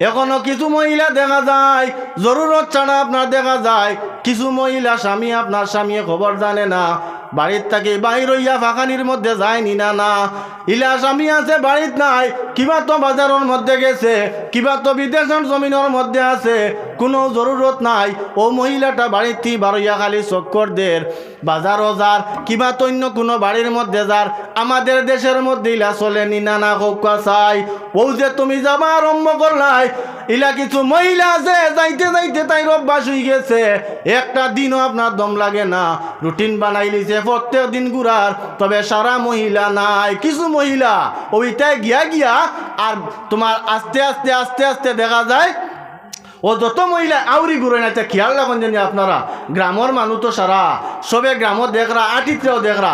এখনও কিছু মহিলা দেখা যায়, জরুরত ছাড়া আপনার দেখা যায়। কিছু মহিলা স্বামী, আপনার স্বামী খবর জানে না। বাড়ির থেকে বাইর হইয়া ফাঁকানির মধ্যে যায়নি না না। ইলা স্বামী আছে বাড়িত নাই। কিবা তো বাজারের মধ্যে গেছে, কিবা তো বিদেশের জমিনের মধ্যে আছে, কোনো জরুরত নাই। ও মহিলাটা বাড়িতে বারইয়া খালি চক্কর দের বাজার ওজার কিবা তো অন্য কোনো বাড়ির মধ্যে যার আমাদের দেশের মধ্যে ইলা চলে নি, নানা হোকা চাই। ও যে তুমি যাবা আরম্ভ করলাই ইলা কিছু মহিলা আছে, যাইতে যাইতে তাই অভ্যাস হয়ে গেছে। একটা দিনও আপনার দম লাগে না। রুটিন বানাই লিছে প্রত্যেক দিন ঘুরার তবে সারা মহিলা নাই, কিছু মহিলা। ওইটাই গিয়া গিয়া আর তোমার আস্তে আস্তে আস্তে আস্তে দেখা যায়, ও যত মহিলা আউরি ঘুরে না খেয়াল রাখুন জানি আপনারা। গ্রামের মানুষ তো সারা, সবে গ্রামত দেখরা আটিত্রেও দেখরা।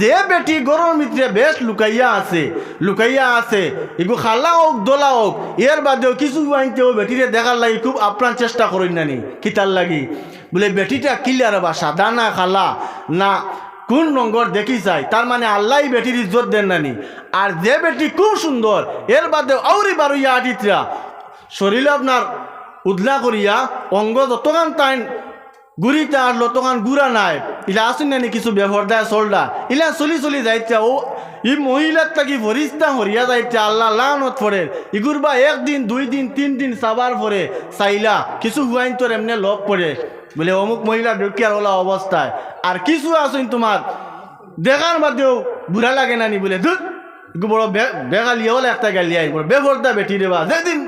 যে বেটি গরম মিত্রে বেশ লুকাইয়া আছে লুকাইয়া আছে এগু খালা হোক, দোলা হোক, এর বাদেও কিছু আনতে ও বেটিরে দেখার লাগি খুব আপ্রাণ চেষ্টা করেন নানি, কিতার লাগি। বলে, বেটিটা কিলার বা সাদা না খালা? না কোন রঙর দেখি চাই তার মানে আল্লাহ বেটির ইজ্জত দেন নানি। আর যে বেটি খুব সুন্দর, এর বাদে আউরি বারুইয়া আটিত্রা শরীরে আপনার উদলা করিয়া, অঙ্গ যতখান টাইম গুড়িতে আর লতখান গুড়া নাই। ইলা আসুন নানি কিছু ব্যবহার দেয় চলডা। ইলা চলি চলি যাইতে ও ই মহিলার থাকি ফরিস্তা হরিয়া যাইতে আল্লাহ লানত পড়ে ইগুর বা একদিন, দুই দিন, তিন দিন সাবার পরে চাইলা, কিছু হুয়াইন তোর এমনি লভ পড়ে। বলে অমুক মহিলা ঢুকিয়ার ওলা অবস্থায়। আর কিছু আসুন তোমার। দেখার বাদেও বুড়া লাগে নানি বলে। বড় বেগালিয়ে হলে একটা গালি আই বড় বেটি রে বা। যেদিন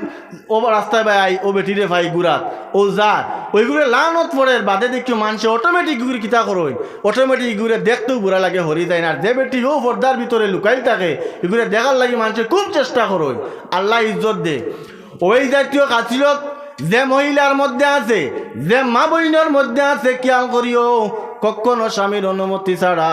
ও রাস্তায় বাই আই, ও বেটি রে ভাই গুড়াত ও যার ওইগুলো লানত পড়ে বাদে দেখি মানুষে অটোমেটিক গুড়ি কিতা করোই অটোমেটিক ইগুরে দেখতেও বুড়া লাগে, হরি যায় না। যে বেটি ও পর্দার ভিতরে লুকাই থাকে, এগুলো দেখার লাগে মানুষে খুব চেষ্টা করোই আল্লাহ ইজ্জত দে। ওই জাতীয় কাছিলত যে মহিলার মধ্যে আছে, যে মা বইনের মধ্যে আছে, খেয়াল করিও। কখনো স্বামীর অনুমতি ছাড়া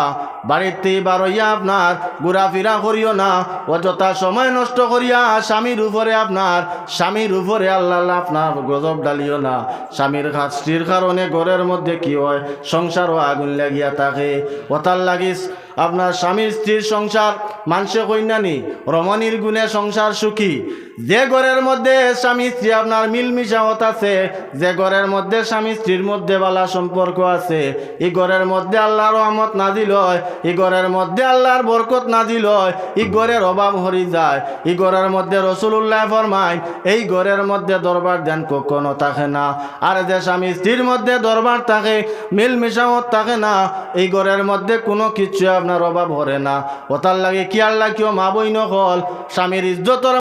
বাড়িতে বারইয়া আপনার ঘোরাফেরা করিও না। অযথা সময় নষ্ট করিয়া স্বামীর উপরে আপনার, স্বামীর উপরে আল্লাহ আপনার গজব ডালিও না। স্বামীর স্ত্রীর কারণে ঘরের মধ্যে কি হয়? সংসারও আগুন লাগিয়া থাকে। ওতার লাগিস, আপনার স্বামীর স্ত্রীর সংসার মানুষে কইনানি রমণীর গুণে সংসার সুখী। যে ঘরের মধ্যে স্বামী স্ত্রী আপনার মিলমিশাওত আছে, যে ঘরের মধ্যে স্বামী স্ত্রীর মধ্যে বালা সম্পর্ক আছে, এই ঘরের মধ্যে আল্লাহর রহমত না দিল এই ঘরের মধ্যে আল্লাহর বরকত না দিল এই ঘরের অভাব হরি যায়, এই ঘরের মধ্যে রসুল্লাহ ফরমায়, এই ঘরের মধ্যে দরবার দেন কখনো থাকে না। আর যে স্বামী স্ত্রীর মধ্যে দরবার থাকে মিল মিশামত থাকে না, এই ঘরের মধ্যে কোনো কিছু আপনার অভাব হরে না। ওতার লাগে কি আল্লাহ কেউ মা বই নকল স্বামীর ইজ্জতর